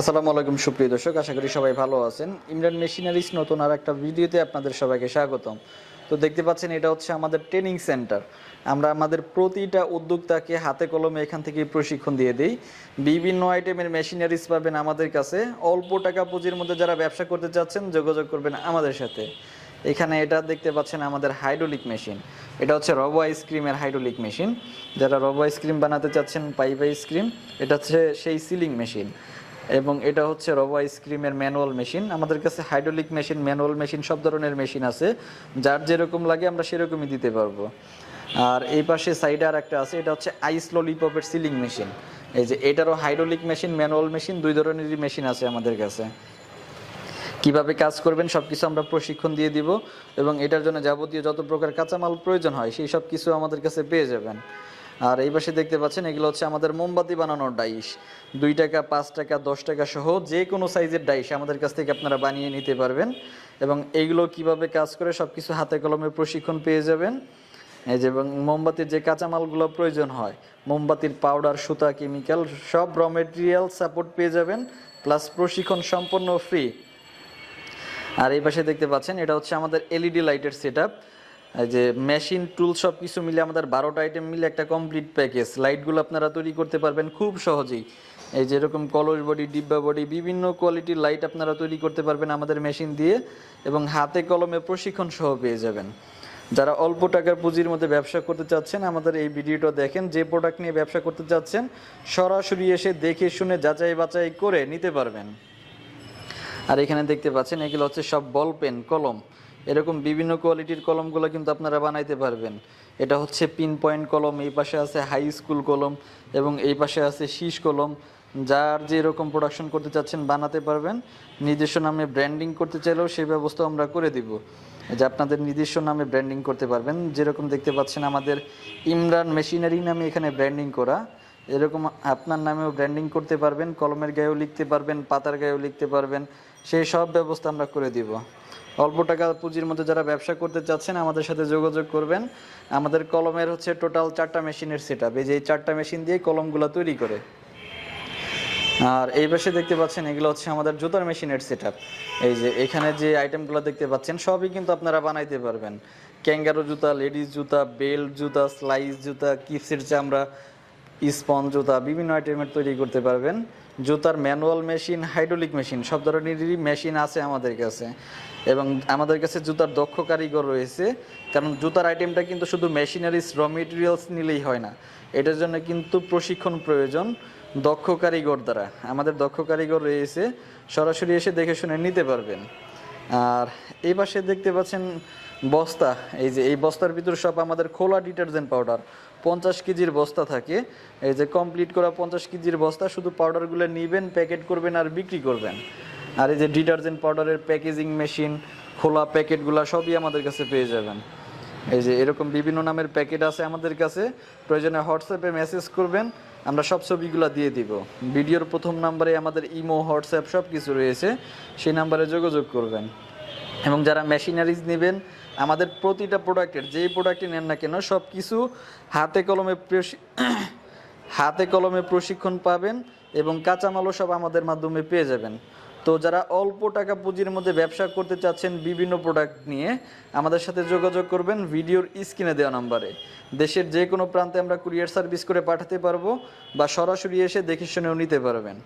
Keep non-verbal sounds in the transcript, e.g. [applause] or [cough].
আসসালামু আলাইকুম, সুপ্রিয় দর্শক, আশা করি সবাই ভালো আছেন। ইমরান মেশিনারিজ নতুন আর একটা ভিডিওতে আপনাদের সবাইকে স্বাগতম। তো দেখতে পাচ্ছেন, এটা হচ্ছে আমাদের ট্রেনিং সেন্টার। আমরা আমাদের প্রতিটা উদ্যোক্তাকে হাতে কলমে এখান থেকে প্রশিক্ষণ দিয়ে দিই। বিভিন্ন আইটেমের মেশিনারিজ পাবেন আমাদের কাছে। অল্প টাকা পুঁজির মধ্যে যারা ব্যবসা করতে চাচ্ছেন, যোগাযোগ করবেন আমাদের সাথে। এখানে এটা দেখতে পাচ্ছেন আমাদের হাইড্রোলিক মেশিন। এটা হচ্ছে রবো আইসক্রিমের হাইড্রোলিক মেশিন। যারা রবো আইসক্রিম বানাতে চাচ্ছেন, পাইপ আইসক্রিম এটা হচ্ছে সেই সিলিং মেশিন। এবং এটা হচ্ছে রবো আইসক্রিমের ম্যানুয়াল মেশিন আমাদের কাছে হাইড্রোলিক মেশিন ম্যানুয়াল মেশিন সব ধরনের মেশিন আছে। যার যেরকম লাগে আমরা সেরকমই দিতে পারব। আর এই পাশে সাইডে আর একটা আছে, এটা হচ্ছে আইস ললিপপের সিলিং মেশিন এই যে এটারও হাইড্রোলিক মেশিন ম্যানুয়াল মেশিন দুই ধরনেরই মেশিন আছে আমাদের কাছে। কীভাবে কাজ করবেন সব কিছু আমরা প্রশিক্ষণ দিয়ে দিব এবং এটার জন্য যাবতীয় যত প্রকার কাঁচামাল প্রয়োজন হয়, সেই সব কিছু আমাদের কাছে পেয়ে যাবেন। আর এই পাশে দেখতে পাচ্ছেন, এগুলো হচ্ছে আমাদের মোমবাতি বানানোর ডাইশ। দুই টাকা, পাঁচ টাকা, দশ টাকা সহ যে কোনো সাইজের ডাইশ আমাদের কাছ থেকে আপনারা বানিয়ে নিতে পারবেন। এবং এইগুলো কীভাবে কাজ করে সব কিছু হাতে কলমে প্রশিক্ষণ পেয়ে যাবেন। এই যে, এবং মোমবাতির যে কাঁচামালগুলো প্রয়োজন হয়, মোমবাতির পাউডার, সুতা, কেমিক্যাল, সব র মেটেরিয়াল সাপোর্ট পেয়ে যাবেন প্লাস প্রশিক্ষণ সম্পূর্ণ ফ্রি আর এই পাশে দেখতে পাচ্ছেন, এটা হচ্ছে আমাদের এলইডি লাইটের সেট যে মেশিন, টুল সব কিছু মিলে আমাদের বারোটা আইটেম মিলে একটা কমপ্লিট প্যাকেজ লাইটগুলো আপনারা তৈরি করতে পারবেন খুব সহজেই। এই যেরকম কলস বডি ডিব্বা বডি বিভিন্ন কোয়ালিটির লাইট আপনারা তৈরি করতে পারবেন আমাদের মেশিন দিয়ে এবং হাতে কলমে প্রশিক্ষণ সহ পেয়ে যাবেন। যারা অল্প টাকার পুঁজির মধ্যে ব্যবসা করতে চাচ্ছেন, আমাদের এই ভিডিওটা দেখেন, যে প্রোডাক্ট নিয়ে ব্যবসা করতে চাচ্ছেন, সরাসরি এসে দেখে শুনে যাচাই বাছাই করে নিতে পারবেন। আর এখানে দেখতে পাচ্ছেন, এগুলো হচ্ছে সব বল পেন কলম। এরকম বিভিন্ন কোয়ালিটির কলমগুলো কিন্তু আপনারা বানাইতে পারবেন। এটা হচ্ছে পিন পয়েন্ট কলম, এই পাশে আছে হাই স্কুল কলম এবং এই পাশে আছে শীষ কলম। যার যে এরকম প্রোডাকশন করতে চাচ্ছেন বানাতে পারবেন। নিজস্ব নামে ব্র্যান্ডিং করতে চাইলেও সেই ব্যবস্থা আমরা করে দিব। যে আপনাদের নিজস্ব নামে ব্র্যান্ডিং করতে পারবেন। যেরকম দেখতে পাচ্ছেন আমাদের ইমরান মেশিনারি নামে এখানে ব্র্যান্ডিং করা। এরকম আপনার নামেও ব্র্যান্ডিং করতে পারবেন। কলমের গায়েও লিখতে পারবেন, পাতার গায়েও লিখতে পারবেন। সেই সব ব্যবস্থা আমরা করে দিব। অল্প টাকা পুঁজির মধ্যে যারা ব্যবসা করতে চাচ্ছেন, আমাদের সাথে যোগাযোগ করবেন। আমাদের কলমের হচ্ছে টোটাল চারটা মেশিনের সেট আপ এই যে চারটা মেশিন দিয়ে কলমগুলো তৈরি করে। আর এই পাশে দেখতে পাচ্ছেন, এগুলো হচ্ছে আমাদের জুতার মেশিনের সেট এই যে এখানে যে আইটেমগুলো দেখতে পাচ্ছেন, সবই কিন্তু আপনারা বানাইতে পারবেন। ক্যাঙ্গারো জুতা, লেডিস জুতা, বেল্ট জুতা, স্লাইস জুতা, কিপসের চামড়া স্পন জুতা বিভিন্ন আইটেমের তৈরি করতে পারবেন। জুতার ম্যানুয়াল মেশিন হাইড্রোলিক মেশিন সব ধরনেরই মেশিন আছে আমাদের কাছে। এবং আমাদের কাছে জুতার দক্ষ কারিগর রয়েছে, কারণ জুতার আইটেমটা কিন্তু শুধু মেশিনারিজ র মেটেরিয়ালস নিলেই হয় না। এটার জন্য কিন্তু প্রশিক্ষণ প্রয়োজন দক্ষ কারিগর দ্বারা। আমাদের দক্ষ কারিগর রয়েছে, সরাসরি এসে দেখে শুনে নিতে পারবেন। আর এই পাশে দেখতে পাচ্ছেন বস্তা, এই যে, এই বস্তার ভিতর সব আমাদের খোলা ডিটারজেন্ট পাউডার। পঞ্চাশ কেজির বস্তা থাকে। এই যে কমপ্লিট করা পঞ্চাশ কেজির বস্তা, শুধু পাউডারগুলো নেবেন, প্যাকেট করবেন আর বিক্রি করবেন। আর এই যে, ডিটারজেন্ট পাউডারের প্যাকেজিং মেশিন, খোলা প্যাকেটগুলো সবই আমাদের কাছে পেয়ে যাবেন। এই যে, এরকম বিভিন্ন নামের প্যাকেট আছে আমাদের কাছে। প্রয়োজনে হোয়াটসঅ্যাপে মেসেজ করবেন, আমরা সব ছবিগুলো দিয়ে দিব। ভিডিওর প্রথম নাম্বারে আমাদের ইমো, হোয়াটসঅ্যাপ সব কিছু রয়েছে। সেই নাম্বারে যোগাযোগ করবেন। এবং যারা মেশিনারিজ নেবেন আমাদের প্রতিটা প্রোডাক্টের, যেই প্রোডাক্টই নেন না কেন সব কিছু হাতে কলমে [coughs] হাতে কলমে প্রশিক্ষণ পাবেন এবং কাঁচামালও সব আমাদের মাধ্যমে পেয়ে যাবেন। তো যারা অল্প টাকা পুঁজির মধ্যে ব্যবসা করতে চাচ্ছেন বিভিন্ন প্রোডাক্ট নিয়ে, আমাদের সাথে যোগাযোগ করবেন ভিডিওর স্ক্রিনে দেওয়া নাম্বারে। দেশের যে কোনো প্রান্তে আমরা কুরিয়ার সার্ভিস করে পাঠাতে পারব বা সরাসরি এসে দেখে শুনেও নিতে পারবেন।